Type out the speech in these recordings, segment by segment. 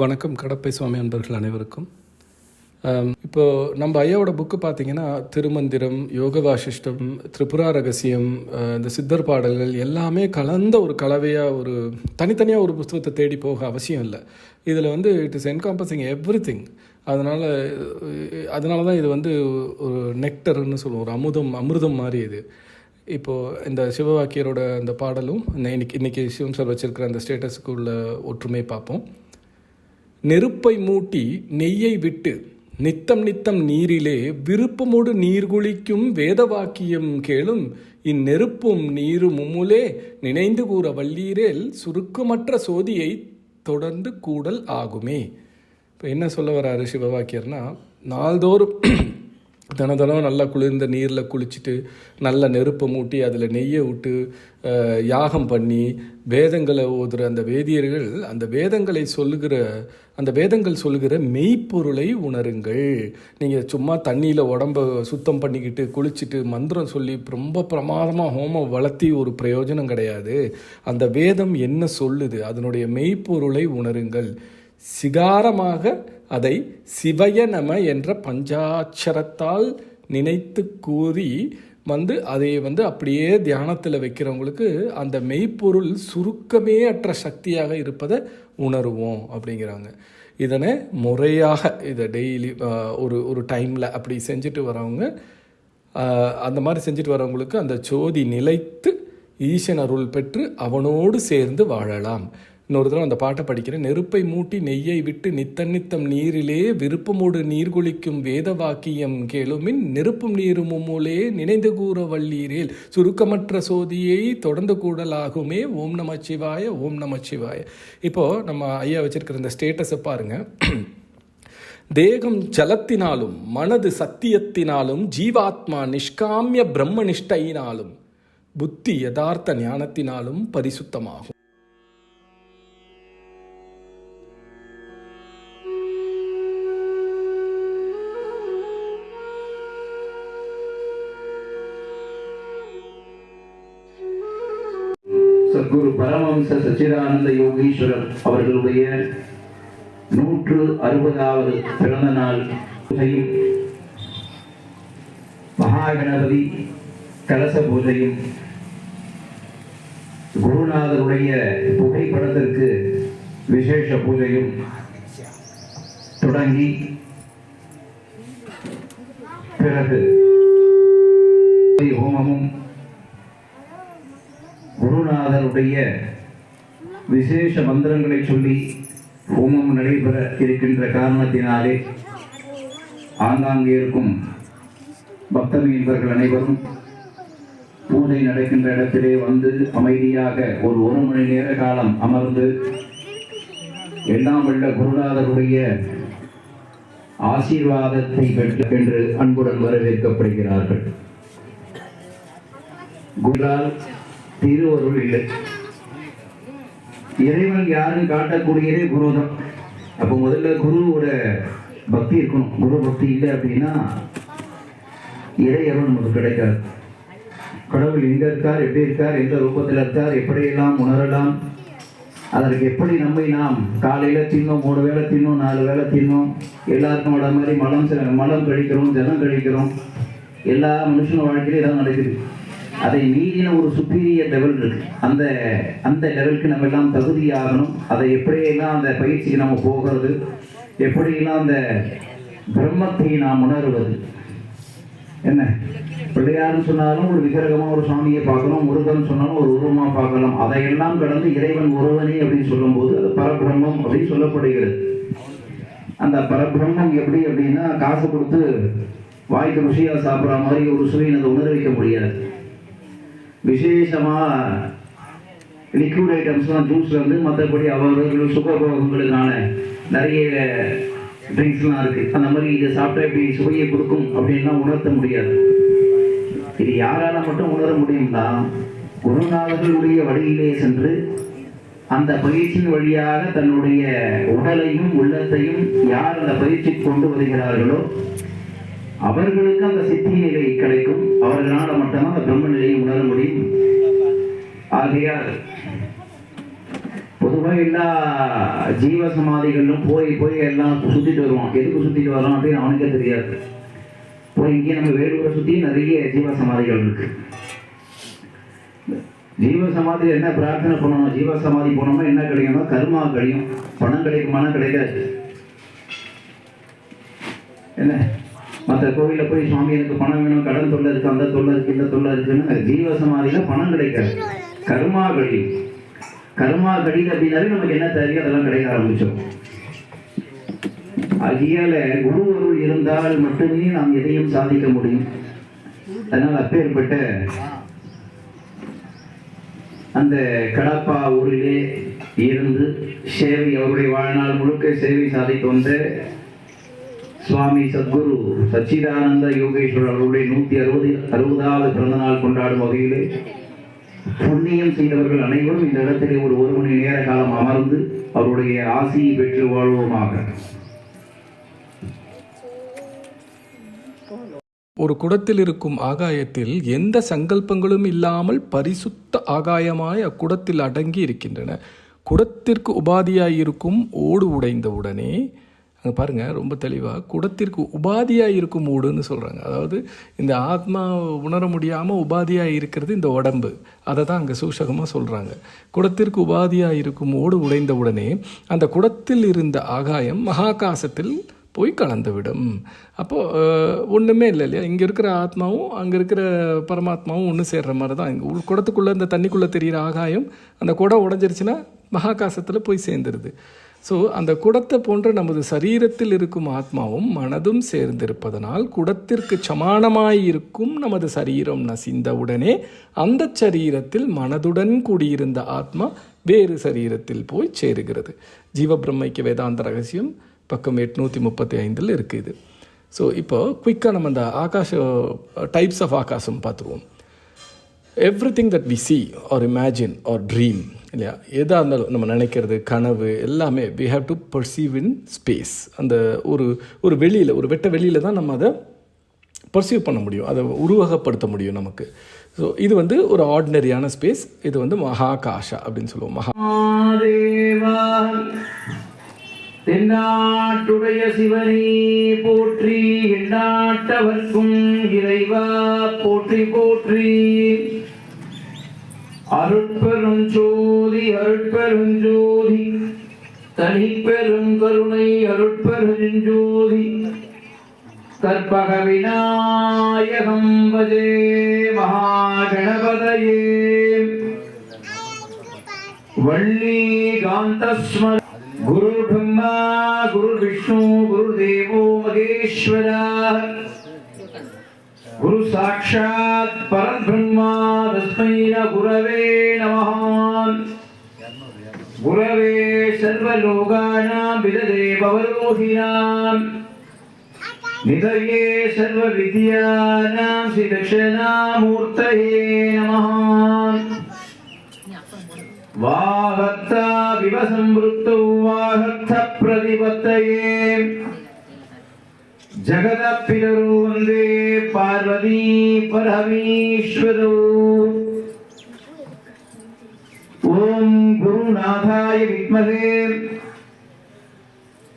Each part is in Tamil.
வணக்கம் கடப்பை சுவாமி அன்பர்கள் அனைவருக்கும். இப்போது நம்ம ஐயாவோட புக்கு பார்த்தீங்கன்னா திருமந்திரம் யோக வாசிஷ்டம் திரிபுரா ரகசியம் இந்த சித்தர் பாடல்கள் எல்லாமே கலந்த ஒரு கலவையாக ஒரு தனித்தனியாக ஒரு புஸ்தகத்தை தேடி போக அவசியம் இல்லை. இதில் வந்து it is encompassing everything அதனால் அதனால தான் இது வந்து ஒரு நெக்டர்னு சொல்லுவோம் ஒரு அமுதம் அமிர்தம் மாதிரி இது. இப்போது இந்த சிவவாக்கியரோட அந்த பாடலும் இந்த இன்னைக்கு இன்றைக்கி சிவன் சார் வச்சுருக்கிற அந்த ஸ்டேட்டஸுக்கு உள்ள ஒற்றுமை பார்ப்போம். நெருப்பை மூட்டி நெய்யை விட்டு நித்தம் நித்தம் நீரிலே விருப்பமோடு நீர்குளிக்கும் வேதவாக்கியம் கேளும். இந்நெருப்பும் நீரும் மும்முலே நினைந்து கூற வல்லீரேல் சுருக்கமற்ற சோதியை தொடர்ந்து கூடல் ஆகுமே. இப்போ என்ன சொல்ல வராரு சிவவாக்கியர்னா நாள்தோறும் தினதனம் நல்லா குளிர்ந்த நீரில் குளிச்சுட்டு நல்ல நெருப்பை மூட்டி அதில் நெய்யை விட்டு யாகம் பண்ணி வேதங்களை ஓதுற அந்த வேதியர்கள் அந்த வேதங்களை சொல்லுகிற அந்த வேதங்கள் சொல்லுகிற மெய்ப்பொருளை உணருங்கள். நீங்கள் சும்மா தண்ணியில் உடம்ப சுத்தம் பண்ணிக்கிட்டு குளிச்சுட்டு மந்திரம் சொல்லி ரொம்ப பிரமாதமாக ஹோமம் வளர்த்தி ஒரு பிரயோஜனம் கிடையாது. அந்த வேதம் என்ன சொல்லுது? அதனுடைய மெய்ப்பொருளை உணருங்கள். சிகாரமாக அதை சிவய நம என்ற பஞ்சாட்சரத்தால் நினைத்து கூறி வந்து அதை வந்து அப்படியே தியானத்தில் வைக்கிறவங்களுக்கு அந்த மெய்ப்பொருள் சுருக்கமே அற்ற சக்தியாக இருப்பதை உணருவோம் அப்படிங்கிறாங்க. இதனை முறையாக இதை டெய்லி ஒரு ஒரு டைமில் அப்படி செஞ்சுட்டு வரவங்க அந்த மாதிரி செஞ்சுட்டு வரவங்களுக்கு அந்த ஜோதி நிலைத்து ஈசன் அருள் பெற்று அவனோடு சேர்ந்து வாழலாம். இன்னொரு தடவை அந்த பாட்டை படிக்கிறேன். நெருப்பை மூட்டி நெய்யை விட்டு நித்தன்னித்தம் நீரிலே விருப்பமோடு நீர்குளிக்கும் வேத வாக்கியம் கேளுமின். நெருப்பும் நீரும் உம்முலே நினைந்து கூற வல்லீரேல். சுருக்கமற்ற சோதியை தொடர்ந்து கூடலாகுமே. ஓம் நமச்சிவாய ஓம் நமசிவாய இப்போது நம்ம ஐயா வச்சிருக்கிற இந்த ஸ்டேட்டஸை பாருங்க. தேகம் ஜலத்தினாலும் மனது சத்தியத்தினாலும் ஜீவாத்மா நிஷ்காமிய பிரம்மனிஷ்டையினாலும் புத்தி யதார்த்த ஞானத்தினாலும் பரிசுத்தமாகும். சத்குரு பரமம்ச சச்சிதானந்த யோகீஸ்வரர் அவர்களுடைய நூற்று அறுபதாவது பிறந்த நாள் மகாகணபதி கலச பூஜையும் குருநாதருடைய புகைப்படத்திற்கு விசேஷ பூஜையும் தொடங்கி பிறகு ஹோமமும் குருநாதருடைய விசேஷ மந்திரங்களை சொல்லி ஹோமம் நடைபெற இருக்கின்ற காரணத்தினாலே ஆங்காங்கே இருக்கும் பக்தமீன்பர்கள் அனைவரும் பூஜை நடக்கின்ற இடத்திலே வந்து அமைதியாக ஒரு ஒரு மணி நேர காலம் அமர்ந்து எல்லாம் உள்ள குருநாதருடைய ஆசீர்வாதத்தை பெற்று என்று அன்புடன் வரவேற்கப்படுகிறார்கள். குருலால் திருவருள் இல்லை இறைவன் யாருன்னு காட்டக்கூடியதே குரு தான் அப்போ முதல்ல குருவோட பக்தி இருக்கணும். குரு பக்தி இல்லை அப்படின்னா இறை நமக்கு கிடைக்காது. கடவுள் எங்க இருக்கார் எப்படி இருக்கார் எந்த ரூபத்தில் இருக்கார் எப்படியெல்லாம் உணரலாம் அதற்கு எப்படி நம்மை நாம் காலையில தின்னோம் மூணு வேளை தின்னோம் நாலு வேளை தின்னோம் எல்லாருக்கும் வர மாதிரி மலம் மலம் கழிக்கிறோம் ஜனம் கழிக்கிறோம் எல்லா மனுஷனும் வாழ்க்கையிலும் இதான் நடக்குது. அதை மீறின ஒரு சுப்பீரியர் லெவல் இருக்கு. அந்த அந்த லெவலுக்கு நம்ம எல்லாம் தகுதியாகணும். அதை எப்படியெல்லாம் அந்த பயிற்சிக்கு நம்ம போகிறது எப்படியெல்லாம் அந்த பிரம்மத்தை நாம் உணருவது என்ன? பிள்ளையார்னு சொன்னாலும் ஒரு விக்கிரகமா ஒரு சுவாமியை பார்க்கலாம் முருகன் சொன்னாலும் ஒரு உருவமாக பார்க்கலாம். அதையெல்லாம் கடந்து இறைவன் ஒருவனே அப்படின்னு சொல்லும்போது அது பரபிரம்மம் அப்படின்னு சொல்லப்படுகிறது. அந்த பரபிரம்மம் எப்படி அப்படின்னா காசு கொடுத்து வாய்க்கு ருசியாக சாப்பிட்ற மாதிரி ஒரு சுவையை அதை உணர வைக்க முடியாது. விசேஷமா லிக்விட் ஐட்டம்ஸ்லாம் ஜூஸ்ல வந்து மற்றபடி அவர்கள் சுகபோகங்களுக்கான நிறைய ட்ரிங்க்ஸ்லாம் இருக்கு. அந்த மாதிரி இதை சாப்பிட்டா இப்படி சுவையை கொடுக்கும் அப்படின்லாம் உணர்த்த முடியாது. இது யாரால மட்டும் உணர முடியும்னா குருநாதர்களுடைய வழியிலே சென்று அந்த பயிற்சியின் வழியாக தன்னுடைய உடலையும் உள்ளத்தையும் யார் அந்த பயிற்சி கொண்டு வருகிறார்களோ அவர்களுக்கு அந்த சித்தி நிலை கிடைக்கும். அவர்களால் மட்டும்தான் அந்த பிரம்ம நிலையை உணர முடியும். ஆகையால் பொதுவாக எல்லா ஜீவ சமாதிகளிலும் போய் போய் எல்லாம் சுத்திட்டு வருவான். எதுக்கு சுத்திட்டு வரோம் அப்படின்னு அவனுக்கே தெரியாது. போய் இங்கே நம்ம வேலூரை சுற்றி நிறைய ஜீவ சமாதிகள் இருக்கு. ஜீவ சமாதி என்ன பிரார்த்தனை பண்ணணும்? ஜீவ சமாதி போனோம்னா என்ன கிடைக்கும்னா கர்மா கழியும் பணம் மனம் கிடைக்காது. என்ன? மற்ற கோவிலில் போய் சுவாமி எனக்கு பணம் வேணும் கடன் தொல்லை இருக்கு அந்த தொல்லை இருக்கு இந்த தொல்லை இருக்குன்னு ஜீவ சமாதியில் பணம் கிடைக்காது. கர்மா கழியும் கர்மா கழியுது அப்படின்னாலே நமக்கு என்ன தேவையோ அதெல்லாம் கிடைக்க ஆரம்பிச்சோம் அகியால குரு அருள் இருந்தால் மட்டுமே நாம் எதையும் சாதிக்க முடியும். அதனால் அப்பேற்பட்ட அந்த கடப்பா ஊரிலே இருந்து சேவை அவருடைய வாழ்நாள் முழுக்க சேவை சாதித்து வந்த சுவாமி சத்குரு சச்சிதானந்த யோகேஸ்வரர் அவருடைய நூத்தி அறுபது அறுபதாவது பிறந்த நாள் கொண்டாடும் வகையிலே புண்ணியம் செய்தவர்கள் அனைவரும் இந்த இடத்திலே ஒரு ஒரு மணி நேர காலம் அமர்ந்து அவருடைய ஆசியை பெற்று வாழ்வோமாக. ஒரு குடத்தில் இருக்கும் ஆகாயத்தில் எந்த சங்கல்பங்களும் இல்லாமல் பரிசுத்த ஆகாயமாய் அக்குடத்தில் அடங்கி இருக்கின்றன குடத்திற்கு உபாதியாயிருக்கும் ஓடு உடைந்தவுடனே அங்கே பாருங்கள் ரொம்ப தெளிவாக குடத்திற்கு உபாதியாக இருக்கும் ஓடுன்னு சொல்கிறாங்க அதாவது இந்த ஆத்மா உணர முடியாமல் உபாதியாக இருக்கிறது இந்த உடம்பு. அதை தான் அங்கே சூஷகமாக சொல்கிறாங்க குடத்திற்கு உபாதியாக இருக்கும் ஓடு உடைந்தவுடனே அந்த குடத்தில் இருந்த ஆகாயம் மகாகாசத்தில் போய் கலந்துவிடும். அப்போது ஒன்றுமே இல்லை இல்லையா? இங்கே இருக்கிற ஆத்மாவும் அங்கே இருக்கிற பரமாத்மாவும் ஒன்று சேர்ற மாதிரி தான் இங்கே உள் குடத்துக்குள்ளே இந்த தண்ணிக்குள்ளே தெரிகிற ஆகாயம் அந்த குடம் உடஞ்சிருச்சுன்னா மகாகாசத்தில் போய் சேர்ந்துருது. ஸோ அந்த குடத்தை போன்ற நமது சரீரத்தில் இருக்கும் ஆத்மாவும் மனதும் சேர்ந்திருப்பதனால் குடத்திற்கு சமானமாயிருக்கும் நமது சரீரம் நசிந்தவுடனே அந்த சரீரத்தில் மனதுடன் கூடியிருந்த ஆத்மா வேறு சரீரத்தில் போய் சேருகிறது. ஜீவபிரம்மைக்கு வேதாந்த ரகசியம் பக்கம் எட்நூற்றி முப்பத்தி ஐந்தில் இருக்குது. ஸோ இப்போ குயிக்காக நம்ம அந்த ஆகாஷ டைப்ஸ் ஆஃப் ஆகாசம் பார்த்துருவோம் everything that we see or imagine or dream இல்லையா? எதாக இருந்தாலும் நம்ம நினைக்கிறது கனவு எல்லாமே we have to perceive in space அந்த ஒரு ஒரு வெளியில் ஒரு வெட்ட வெளியில் தான் நம்ம அதை பர்சீவ் பண்ண முடியும். அதை உருவகப்படுத்த முடியும் நமக்கு. ஸோ இது வந்து ஒரு ஆர்டினரியான ஸ்பேஸ் இது வந்து மகாகாஷா அப்படின்னு சொல்லுவோம். மகா தென்னாட்டுடைய சிவனே போற்றி எண்ணாட்டவர்க்கும் இறைவா போற்றி போற்றி. அருட்பெரும் ஜோதி அருட்பெரும் ஜோதி தனிப்பெரும் கருணை அருட்பெரும் ஜோதி. கற்பக விநாயகம் வஜே மகாகணபதயே. வள்ளி காந்தஸ்மர गुरु ब्रह्मा गुरु विष्णु गुरु देवो महेश्वरा। गुरु साक्षात परम ब्रह्मा तस्मै न गुरवे नमः। गुरवे सर्वलोकानां विदधे भवरोहिणां निधये सर्वविद्यानां श्रीदक्षिणामूर्तये नमः। ஸ்ரீ தட்சிணாமூர்த்தயே நமः வாகத்த விவசம்பிருத்தௌ வாகத்த பிரதிபத்தயே ஜகதப்பிதரு வந்தே பார்வதி பரமேஸ்வரோ ஓம் குருநாதாய வித்மகே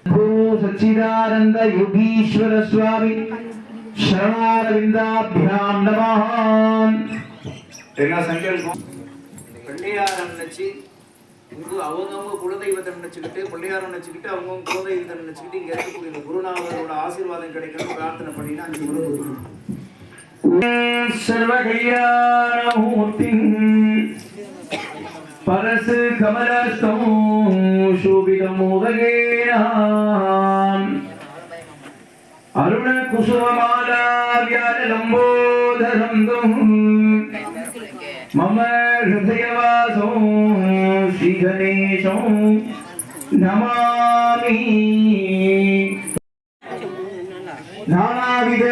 குரு சச்சிதானந்த யோகீஸ்வர சுவாமி சரணாரவிந்தாபியாம் நமः என்ன சங்கல்பம் பிள்ளையாரம் நினச்சி அவங்கவுங்க குலதெய்வத்தை நினச்சிக்கிட்டு பிள்ளையாரம் நினச்சிக்கிட்டு அவங்கவுங்க குலதெய்வத்தை நினச்சிக்கிட்டு இங்கே இருக்கக்கூடிய குருநாதரோட ஆசீர்வாதம் கிடைக்கணும் பிரார்த்தனை பண்ணினா அஞ்சு முறை ஒதுக்கணும் பரசு கமலஸ்தம் சோபிதம் அருண குசுமமாலா வியாழ லம்போதரம் மம हृदयवासो श्रीगणेशो नमामि नानाविध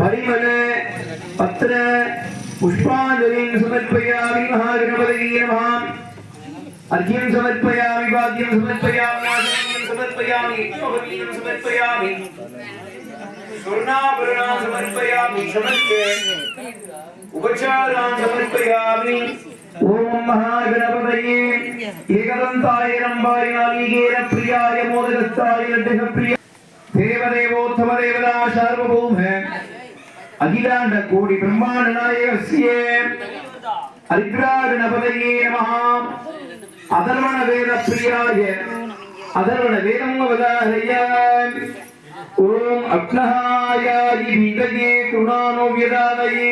परिमल पत्र पुष्पाञ्जलिं समर्पयामि महागणपतये नमः अर्घ्यं समर्पयामि वाद्यं समर्पयामि आसनं समर्पयामि यज्ञोपवीतं समर्पयामि स्वर्णाभरणां समर्पयामि समर्प्य உபச்சாராந்தமர்ப்பயாமி ஓம் மகாகணபதயே. ஏகதந்தாய நம்பாய நாளிகேர பிரியாய மோதிரத்தாய நட்டக பிரிய தேவதேவோத்தம தேவதா சார்வபௌம. அகிலாண்ட கோடி பிரம்மாண்ட நாயகஸ்யே அரித்ராகணபதயே மகா அதர்வண வேத பிரியாய. அதர்வண வேதம் அவதாரையான் ஓம் அக்னஹாயாதி பீதயே குணானோ வியதாலயே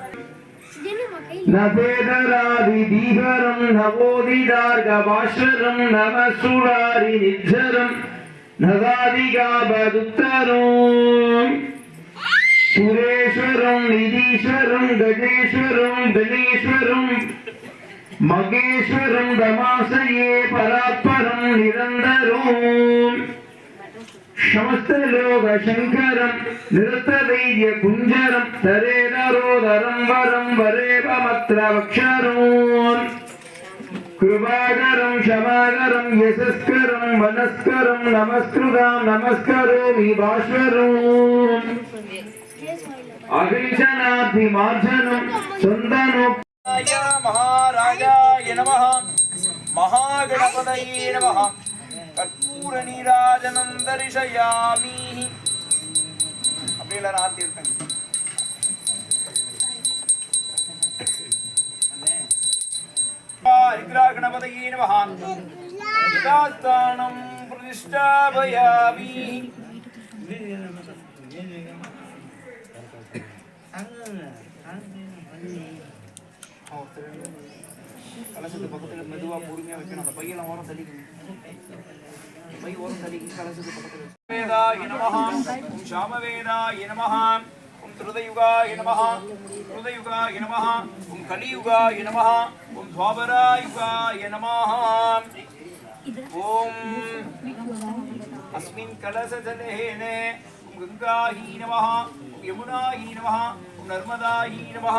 நதேதராதி தீகரம் நவோதிதார்கபாஸ்வரம் நமசுராரி நிஜரம் நகாதிகாபதுத்தரும். சுரேஸ்வரம் நிதீஸ்வரம் கஜேஸ்வரம் கணேஸ்வரம். மகேஸ்வரம் தமாசையே பராத்பரம் நிரந்தரும். సమస్తలోక శంకరం నిరతవైద్య కుంజరం సరేదరోదరం వరం వరేవమత్ర వక్షరోన్ కృపాకరం క్షమాకరం యశస్కరం మనస్కరం నమస్కృతాం నమస్కరోమి భాస్వరం అభిజనాభి మార్జనం సందను మహారాజాయ నమః మహాగణపతయే నమః நீராஜனம் தரிசயாமி அப்படி எல்லாரும் ஆர்த்தி இருக்காங்க ருத்ராகணபதையே நமஹ யதாஸ்தானம் பிரதிஷ்டாபயாமி கலசத்து பக்கத்துல மெதுவா பொறுமையா வைக்கணும் அந்த பையெல்லாம் ஓரம் தள்ளிக்கணும் பை ஓரம் தள்ளி கலசத்து பக்கத்துல வேதாய நமஹ ஓம் சாமவேதாய நமஹ ஓம் திருதயுகாய நமஹ திருதயுகாய நமஹ ஓம் கலியுகாய நமஹ ஓம் துவாபராயுகாய நமஹ ஓம் अस्मिन् कलशजलेन गङ्गाही नमः यमुनाही नमः नर्मदाही नमः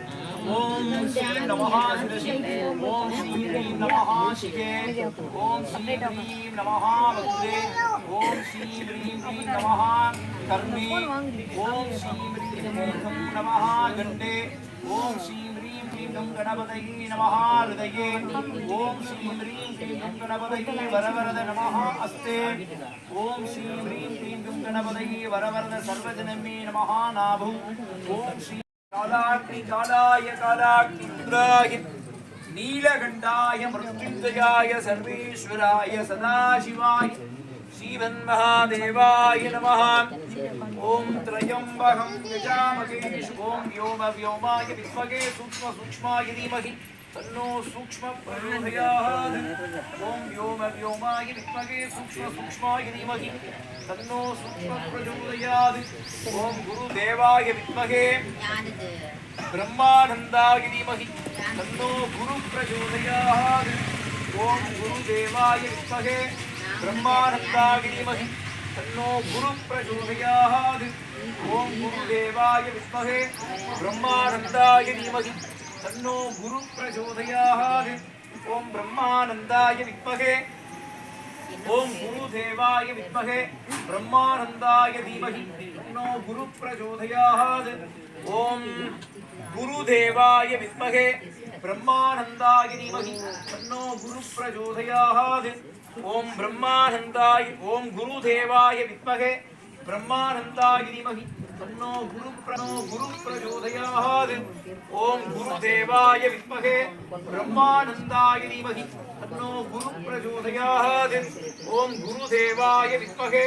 ஓம் ஸ்ரீ நமஹ சரஸ்வதி ஓம் ஸ்ரீ ஹ்ரீம் நமஹ சிகே ஓம் ஸ்ரீ ஹ்ரீம் நமஹ பக்தே ஓம் ஸ்ரீ ஹ்ரீம் ஹ்ரீம் நமஹ கர்மே. ஓம் ஸ்ரீ ஹ்ரீம் ஹ்ரீம் நமஹ கண்டே. ஓம் ஸ்ரீ ஹ்ரீம் ஹ்ரீம் கம் கணபதயே நமஹ ஹிருதயே ஓம் ஸ்ரீ ஹ்ரீம் ஹ்ரீம் கம் கணபதயே வரவரத நமஹ அஸ்தே. ஓம் ஸ்ரீ ஹ்ரீம் ஹ்ரீம் கம் கணபதயே வரவரத சர்வஜனமே நமஹ நாபு ஓம் ஸ்ரீ நீலகண்டாய மிருத்யுஞ்சயாய சர்வேஸ்வராய சதாசிவாய ஸ்ரீவன் மகாதேவாய நம ஓம் திரையம்பகம் யஜாமகே ஓம் யோம வியோமாய வித்மகே சூக்ம சூக்மாய தீமகி तन्नो सूक्ष्म ॐ व्योम व्योमाय विद्महे सूक्ष्म सूक्ष्माय धीमहि। तन्नो सूक्ष्म प्रचोदयात्। ॐ गुरुदेवाय विद्महे। ब्रह्मानन्दाय धीमहि। तन्नो गुरु प्रचोदयात्। ॐ गुरुदेवाय विद्महे। ब्रह्मानन्दाय धीमहि। तन्नो गुरु प्रचोदयात्। ॐ गुरुदेवाय विद्महे। ब्रह्मानन्दाय धीमहि। தன்னோ குரு பிரச்சோதயாது ஓம் பிரம்மானந்தாய வித்மகே ஓம் குரு தேவாய வித்மகே பிரம்மானந்தாய தீமகி தன்னோ குரு பிரச்சோதயாது ஓம் குரு தேவாய வித்மகே பிரம்மானந்தாய தீமகி தன்னோ குரு பிரச்சோதயாது ஓம் பிரம்மானந்தாய ஓம் குரு தேவாய வித்மகே பிரம்மானந்தாய தீமகி तन्नो गुरु प्रणो गुरु प्रचोदयात् ॐ गुरुदेवाय विद्महे। ब्रह्मानन्दाय धीमहि। तन्नो गुरु प्रचोदयात् ॐ गुरुदेवाय विद्महे।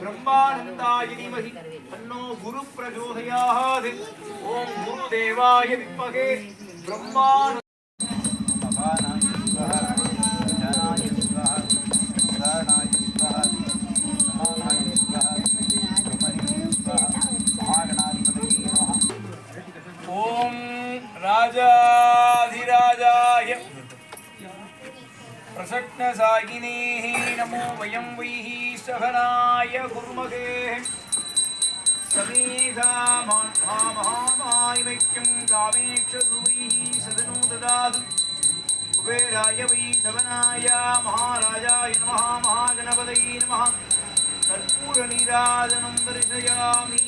ब्रह्मानन्दाय धीमहि। तन्नो गुरु प्रचोदयात् ॐ गुरुदेवाय विद्महे। ब्रह्मानन्द ரத்னசாயினே நமோ வயம் வைஹி சகனாய குருமகே சமேகாமாய்வைக்கும் காமேட்சகுருவைஹி சதனோ ததாது குபேராய வை சவனாய மகாராஜாய நம மகாகணபதை நம கற்பூர நீராஜனம் தரிசயாமி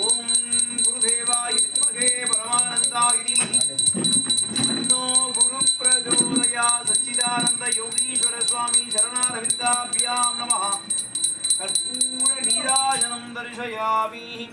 ஓம் குருதேவாய வித்மகே பரமானந்தாய दर्शयामि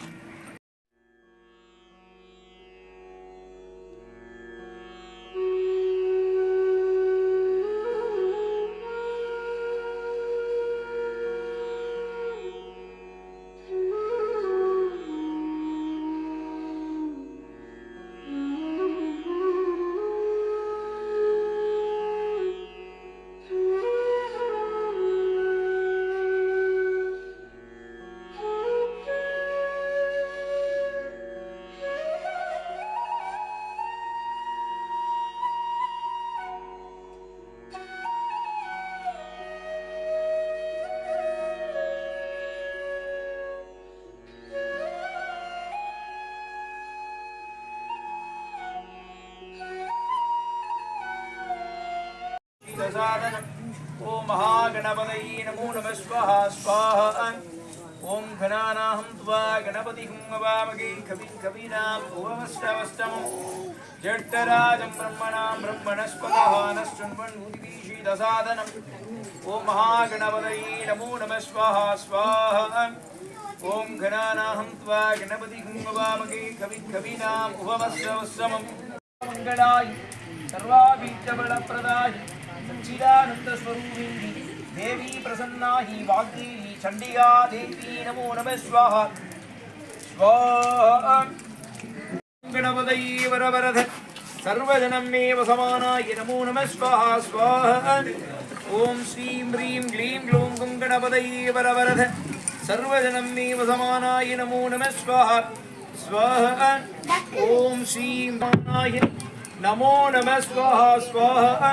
साधनम् ॐ महागणपतये नमो नमः स्वाहा स्वाहा ॐ घनानाहं त्वा गणपतिं हवामगे कविं कवीनाम् भुवमष्टमष्टमम् जट्टराजं ब्रह्मणां ब्रह्मणस्पतः नः शृण्वन्मुदिवीषितसाधनम् ॐ महागणपतये नमो नमः स्वाहा स्वाहा ॐ घनानाहं त्वा गणपतिं हवामगे कविं कवीनाम् भुवमष्टमष्टमम् मङ्गलाय सर्वाभीष्टबलप्रदाय सच्चिदानन्दस्वरूपिणी देवी प्रसन्ना हि वाग्देवी चण्डिका देवी नमो नमः स्वाहा स्वाहा गणपतये वरवरध सर्वजनमेव समानाय नमो नमः स्वाहा स्वाहा ॐ श्रीं ह्रीं क्लीं ग्लूं गुं गणपतये वरवरध सर्वजनमेव समानाय नमो नमः स्वाहा स्वाहा ॐ श्रीं मानाय नमो नमः स्वाहा स्वाहा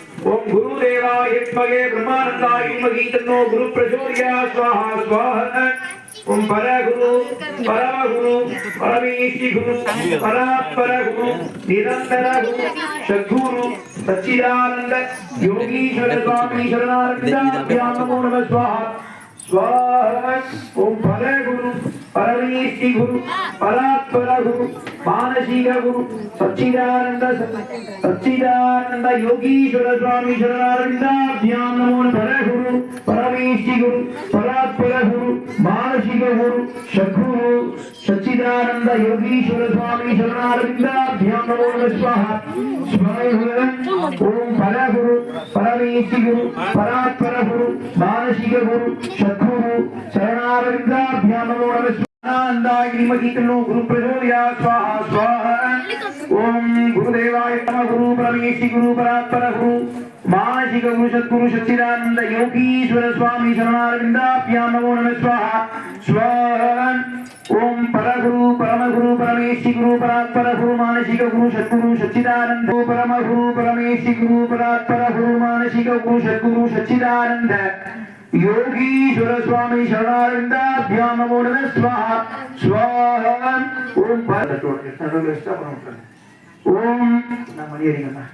ओम गुरुदेवाय विद्महे ब्रह्मानंदाय धीमहि तन्नो गुरु प्रचोदयात् स्वाहा स्वाहा ओम पर गुरु परम गुरु परमेश्वरी गुरु परापर गुरु निरंतर गुरु, सद्गुरु, सच्चिदानंद, योगीश्वर स्वामी शरणारविंदाभ्यां नमो नमः, स्वाहा। स्वाहा ओम पर गुरु పరమేశి గురు పరాత్పర గురు మానసిక గురు సచ్చిదానంద సచ్చిదానంద యోగీశ్వర స్వామి శరణారవిందాభ్యాం నమో పర గురు పరమేశి గురు పరాత్పర గురు మానసిక గురు షడ్గురు సచ్చిదానంద యోగీశ్వర స్వామి శరణారవిందాభ్యాం నమో. స్వాహ ఓం పర గురు పరమేశి గురు పరాత్పర గురు మానసిక గురు షడ్గురు శరణారవిందాభ్యాం आनंदाय निमगितनो गुरु प्रचोदया स्वाहा स्वाहा ओम गुरुदेवाय नमः गुरु परमेशि गुरु परात्पर गुरु मानसिक गुरु सद्गुरु सच्चिदानंद योगीश्वर स्वामी शरणारविंदाभ्यां नमो नमः स्वाहा स्वाहा ओम परगुरु परमगुरु परमेशि गुरु परात्पर गुरु मानसिक गुरु सद्गुरु सच्चिदानंद परमगुरु परमेशि गुरु परात्पर गुरु मानसिक गुरु सद्गुरु सच्चिदानंद योगीश्वर स्वामी शरणारविंदाभ्यां नमो नमः स्वाहा स्वाहा ओम पाठ करके तनुनिष्ठा बनो ओम नमः हरिंगना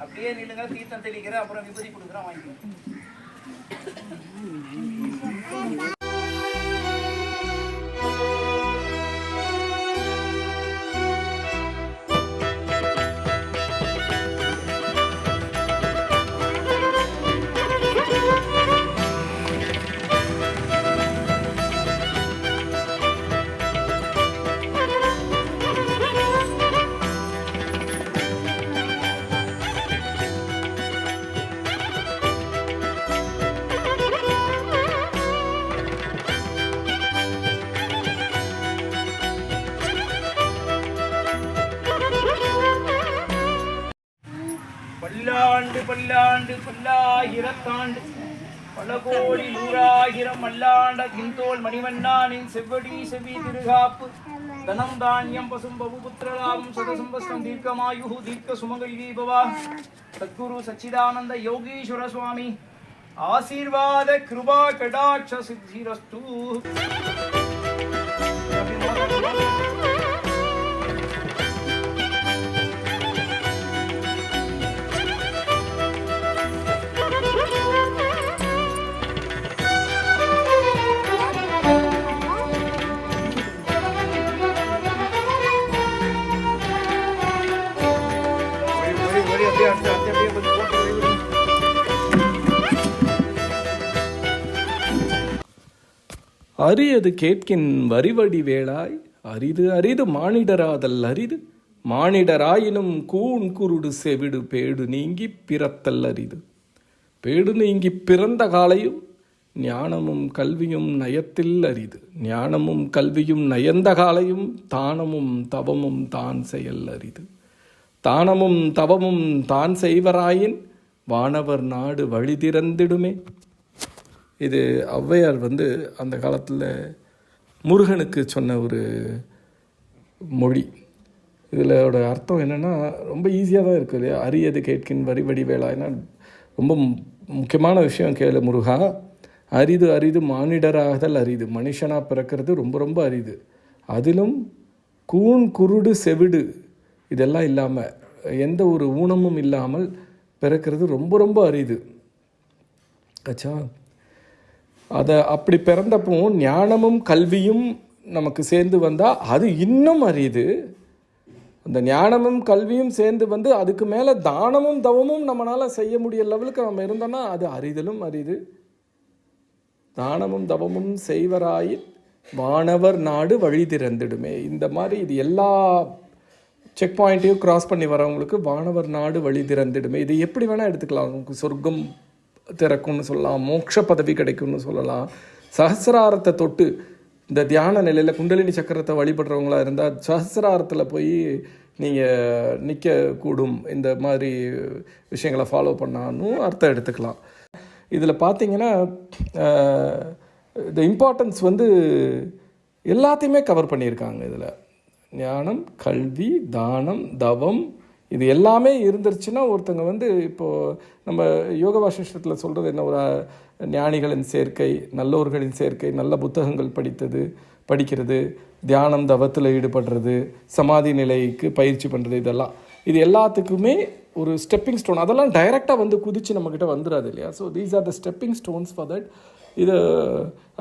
அப்படியே நில்லுங்க தீர்த்தம் தெளிக்கிறேன் அப்புறம் விபதி கொடுக்குறேன் வாங்கிக்கணும் பல்லாண்டு பல்லாயிரத்தாண்டு பல கோடி நூறாயிரம் மல்லாண்ட கிந்தோல் மணிவண்ணானின் செவ்வடி செவி திருகாப்பு. தனம் தானியம் பசும் பபு புத்திரலாபம் சதசம்பஸ்தம் தீர்க்கமாயு தீர்க்க சுமங்கலி தீபவா. சத்குரு சச்சிதானந்த யோகீஸ்வர சுவாமி. ஆசீர்வாத கிருபா கடாட்ச சித்திரஸ்து. அரியது கேட்கின் வரிவடி வேளாய் அரிது அரிது மானிடராதல் அரிது. மானிடராயினும் கூன் குருடு செவிடு பேடு நீங்கி பிறத்தல் அரிது. பேடு நீங்கி பிறந்த காலையும் ஞானமும் கல்வியும் நயத்தில் அரிது. ஞானமும் கல்வியும் நயந்த காலையும் தானமும் தவமும் தான் செயல் அரிது. தானமும் தவமும் தான் செய்வராயின் வானவர் நாடு வழி திறந்திடுமே. இது ஔவையார் வந்து அந்த காலத்தில் முருகனுக்கு சொன்ன ஒரு மொழி. இதிலோட அர்த்தம் என்னென்னா ரொம்ப ஈஸியாக தான் இருக்குது இல்லையா? அரியது கேட்கின் வரி வடிவேலா ஏன்னா ரொம்ப முக்கியமான விஷயம் கேளு முருகா. அரிது அரிது மானிடராகதல் அரிது. மனுஷனாக பிறக்கிறது ரொம்ப ரொம்ப அரிது. அதிலும் கூன் குருடு செவிடு இதெல்லாம் இல்லாமல் எந்த ஒரு ஊனமும் இல்லாமல் பிறக்கிறது ரொம்ப ரொம்ப அரிது. ஆச்சா அதை அப்படி பிறந்தப்பவும் ஞானமும் கல்வியும் நமக்கு சேர்ந்து வந்தால் அது இன்னும் அரியுது. அந்த ஞானமும் கல்வியும் சேர்ந்து வந்து அதுக்கு மேலே தானமும் தவமும் நம்மளால் செய்ய முடிய லெவலுக்கு நம்ம இருந்தோம்னா அது அறிதலும் அரிது தானமும் தவமும் செய்வராயின் வானவர் நாடு வழி திறந்துடுமே. இந்த மாதிரி இது எல்லா செக் பாயிண்ட்டையும் கிராஸ் பண்ணி வரவங்களுக்கு வானவர் நாடு வழி திறந்துடுமே. இது எப்படி வேணால் எடுத்துக்கலாம். உங்களுக்கு சொர்க்கம் திறக்கும்னு சொல்லலாம் மோட்ச பதவி கிடைக்கும்னு சொல்லலாம். சஹசிராரத்தை தொட்டு இந்த தியான நிலையில் குண்டலினி சக்கரத்தை வழிபடுறவங்களா இருந்தால் சஹசிராரத்தில் போய் நீங்கள் நிற்க கூடும் இந்த மாதிரி விஷயங்களை ஃபாலோ பண்ணாலும் அர்த்தம் எடுத்துக்கலாம். இதில் பார்த்தீங்கன்னா இந்த இம்பார்ட்டன்ஸ் வந்து எல்லாத்தையுமே கவர் பண்ணியிருக்காங்க இதில். ஞானம் கல்வி தானம் தவம் இது எல்லாமே இருந்துருச்சுன்னா ஒருத்தங்க வந்து இப்போது நம்ம யோக வாசிஷ்டத்தில் சொல்கிறது என்ன? ஒரு ஞானிகளின் சேர்க்கை நல்லோர்களின் சேர்க்கை நல்ல புத்தகங்கள் படித்தது படிக்கிறது தியானம் தவத்தில் ஈடுபடுறது சமாதி நிலைக்கு பயிற்சி பண்ணுறது இதெல்லாம். இது எல்லாத்துக்குமே ஒரு ஸ்டெப்பிங் ஸ்டோன் அதெல்லாம் டைரெக்டாக வந்து குதிச்சு நம்மக்கிட்ட வந்துடாது இல்லையா? So these are the stepping stones for that இது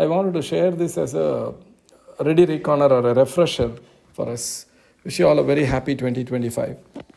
I want to share this as a ready ready reconner or a refresher for us. Wish you all a very happy 2025.